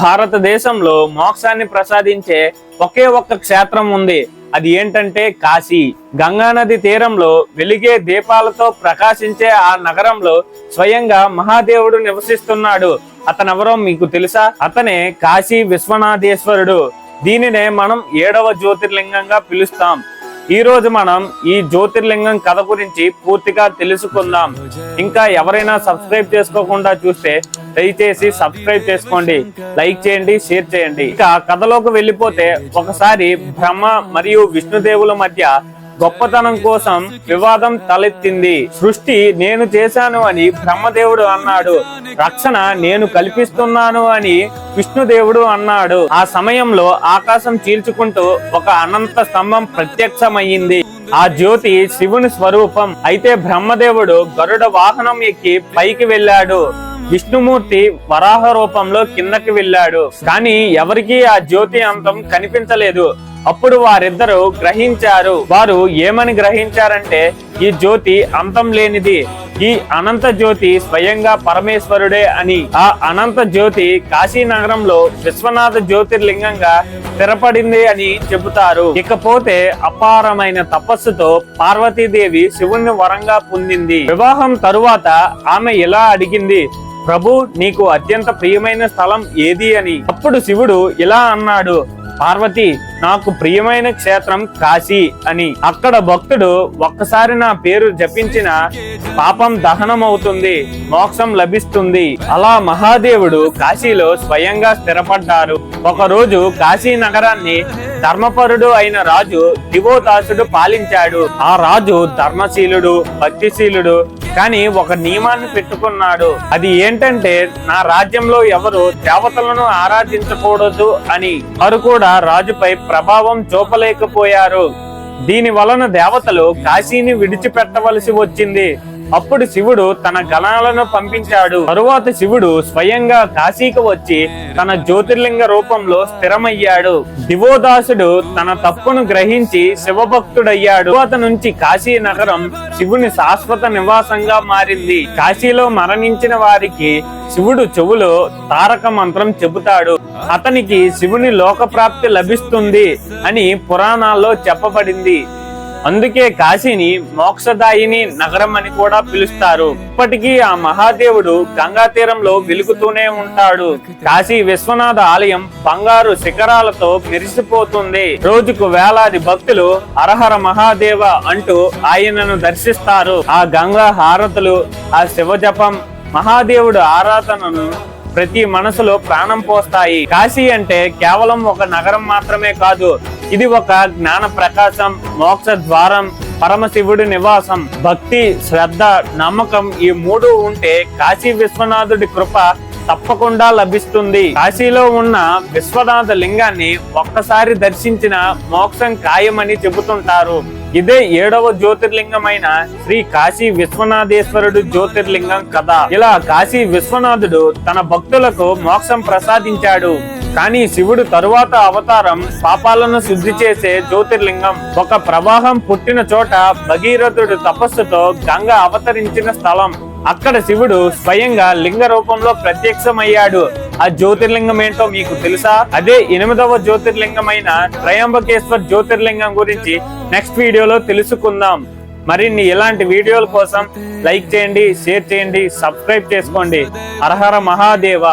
భారతదేశంలో మోక్షాన్ని ప్రసాదించే ఒకే ఒక్క క్షేత్రం ఉంది. అది ఏంటంటే కాశీ. గంగానది తీరంలో వెలిగే దీపాలతో ప్రకాశించే ఆ నగరంలో స్వయంగా మహాదేవుడు నివసిస్తున్నాడు. అతనెవరో మీకు తెలుసా? అతనే కాశీ విశ్వనాథేశ్వరుడు. దీనినే మనం ఏడవ జ్యోతిర్లింగంగా పిలుస్తాం. ఈ రోజు మనం ఈ జ్యోతిర్లింగం కథ గురించి పూర్తిగా తెలుసుకుందాం. ఇంకా ఎవరైనా సబ్స్క్రైబ్ చేసుకోకుండా చూస్తే దయచేసి సబ్స్క్రైబ్ చేసుకోండి లైక్ చేయండి షేర్ చేయండి. ఇక కథలోకి వెళ్ళిపోతే ఒకసారి బ్రహ్మ మరియు విష్ణుదేవుల మధ్య గొప్పతనం కోసం వివాదం తలెత్తింది. సృష్టి నేను చేశాను అని బ్రహ్మదేవుడు అన్నాడు. రక్షణ నేను కల్పిస్తున్నాను అని విష్ణుదేవుడు అన్నాడు. ఆ సమయంలో ఆకాశం చీల్చుకుంటూ ఒక అనంత స్తంభం ప్రత్యక్షమయ్యింది. ఆ జ్యోతి శివుని స్వరూపం. అయితే బ్రహ్మదేవుడు గరుడ వాహనం ఎక్కి పైకి వెళ్ళాడు. విష్ణుమూర్తి వరాహ రూపంలో కిందకి వెళ్ళాడు. కానీ ఎవరికీ ఆ జ్యోతి అంతం కనిపించలేదు. అప్పుడు వారిద్దరూ గ్రహించారు. వారు ఏమని గ్రహించారంటే ఈ జ్యోతి అంతం లేనిది ఈ అనంత జ్యోతి స్వయంగా పరమేశ్వరుడే అని. ఆ అనంత జ్యోతి కాశీ నగరంలో విశ్వనాథ జ్యోతిర్లింగంగా స్థిరపడింది అని చెబుతారు. ఇకపోతే అపారమైన తపస్సుతో పార్వతీదేవి శివుణ్ణి వరంగా పొందింది. వివాహం తరువాత ఆమె ఇలా అడిగింది ప్రభు నీకు అత్యంత ప్రియమైన స్థలం ఏది అని? అప్పుడు శివుడు ఇలా అన్నాడు పార్వతి నాకు ప్రియమైన క్షేత్రం కాశీ అని. అక్కడ భక్తుడు ఒక్కసారి నా పేరు జపించిన పాపం దహనం అవుతుంది మోక్షం లభిస్తుంది. అలా మహాదేవుడు కాశీలో స్వయంగా స్థిరపడ్డారు. ఒకరోజు కాశీ నగరాన్ని ధర్మపరుడు అయిన రాజు దివోదాసుడు పాలించాడు. ఆ రాజు ధర్మశీలుడు భక్తిశీలుడు కానీ ఒక నియమాన్ని పెట్టుకున్నాడు. అది ఏంటంటే నా రాజ్యంలో ఎవరు దేవతలను ఆరాధించకూడదు అని. వారు కూడా రాజుపై ప్రభావం చూపలేకపోయారు. దీని వలన దేవతలు కాశీని విడిచిపెట్టవలసి వచ్చింది. అప్పుడు శివుడు తన గణాలను పంపించాడు. తరువాత శివుడు స్వయంగా కాశీకి వచ్చి తన జ్యోతిర్లింగ రూపంలో స్థిరమయ్యాడు. దివోదాసుడు తన తప్పును గ్రహించి శివభక్తుడయ్యాడు. తరువాత నుంచి కాశీ నగరం శివుని శాశ్వత నివాసంగా మారింది. కాశీలో మరణించిన వారికి శివుడు చెవులో తారక మంత్రం చెబుతాడు. అతనికి శివుని లోకప్రాప్తి లభిస్తుంది అని పురాణాల్లో చెప్పబడింది. అందుకే కాశీని మోక్షదాయిని నగరం అని కూడా పిలుస్తారు. ఇప్పటికీ ఆ మహాదేవుడు గంగా తీరంలో వెలుగుతూనే ఉంటాడు. కాశీ విశ్వనాథ ఆలయం బంగారు శిఖరాలతో మెరిసిపోతుంది. రోజుకు వేలాది భక్తులు హరహర మహాదేవ అంటూ ఆయనను దర్శిస్తారు. ఆ గంగా హారతులు ఆ శివజపం మహాదేవుడు ఆరాధనను ప్రతి మనసులో ప్రాణం పోస్తాయి. కాశీ అంటే కేవలం ఒక నగరం మాత్రమే కాదు ఇది ఒక జ్ఞాన ప్రకాశం మోక్ష ద్వారం పరమశివుడి నివాసం. భక్తి శ్రద్ధ నమ్మకం ఈ మూడు ఉంటే కాశీ విశ్వనాథుడి కృప తప్పకుండా లభిస్తుంది. కాశీలో ఉన్న విశ్వనాథ లింగాన్ని ఒక్కసారి దర్శించిన మోక్షం ఖాయమని చెబుతుంటారు. ఇదే ఏడవ జ్యోతిర్లింగమైన శ్రీ కాశీ విశ్వనాథేశ్వరుడు జ్యోతిర్లింగం కథ. ఇలా కాశీ విశ్వనాథుడు తన భక్తులకు మోక్షం ప్రసాదించాడు. కానీ శివుడు తరువాత అవతారం పాపాలను శుద్ధి చేసే జ్యోతిర్లింగం. ఒక ప్రవాహం పుట్టిన చోట భగీరథుడు తపస్సుతో గంగ అవతరించిన స్థలం. అక్కడ శివుడు స్వయంగా లింగ రూపంలో ప్రత్యక్షమయ్యాడు. ఆ జ్యోతిర్లింగం ఏంటో మీకు తెలుసా? అదే ఎనిమిదవ జ్యోతిర్లింగమైన త్రయంబకేశ్వర్ జ్యోతిర్లింగం గురించి నెక్స్ట్ వీడియోలో తెలుసుకుందాం. మరిన్ని ఇలాంటి వీడియోల కోసం లైక్ చేయండి షేర్ చేయండి సబ్స్క్రైబ్ చేసుకోండి. హరహర మహాదేవ.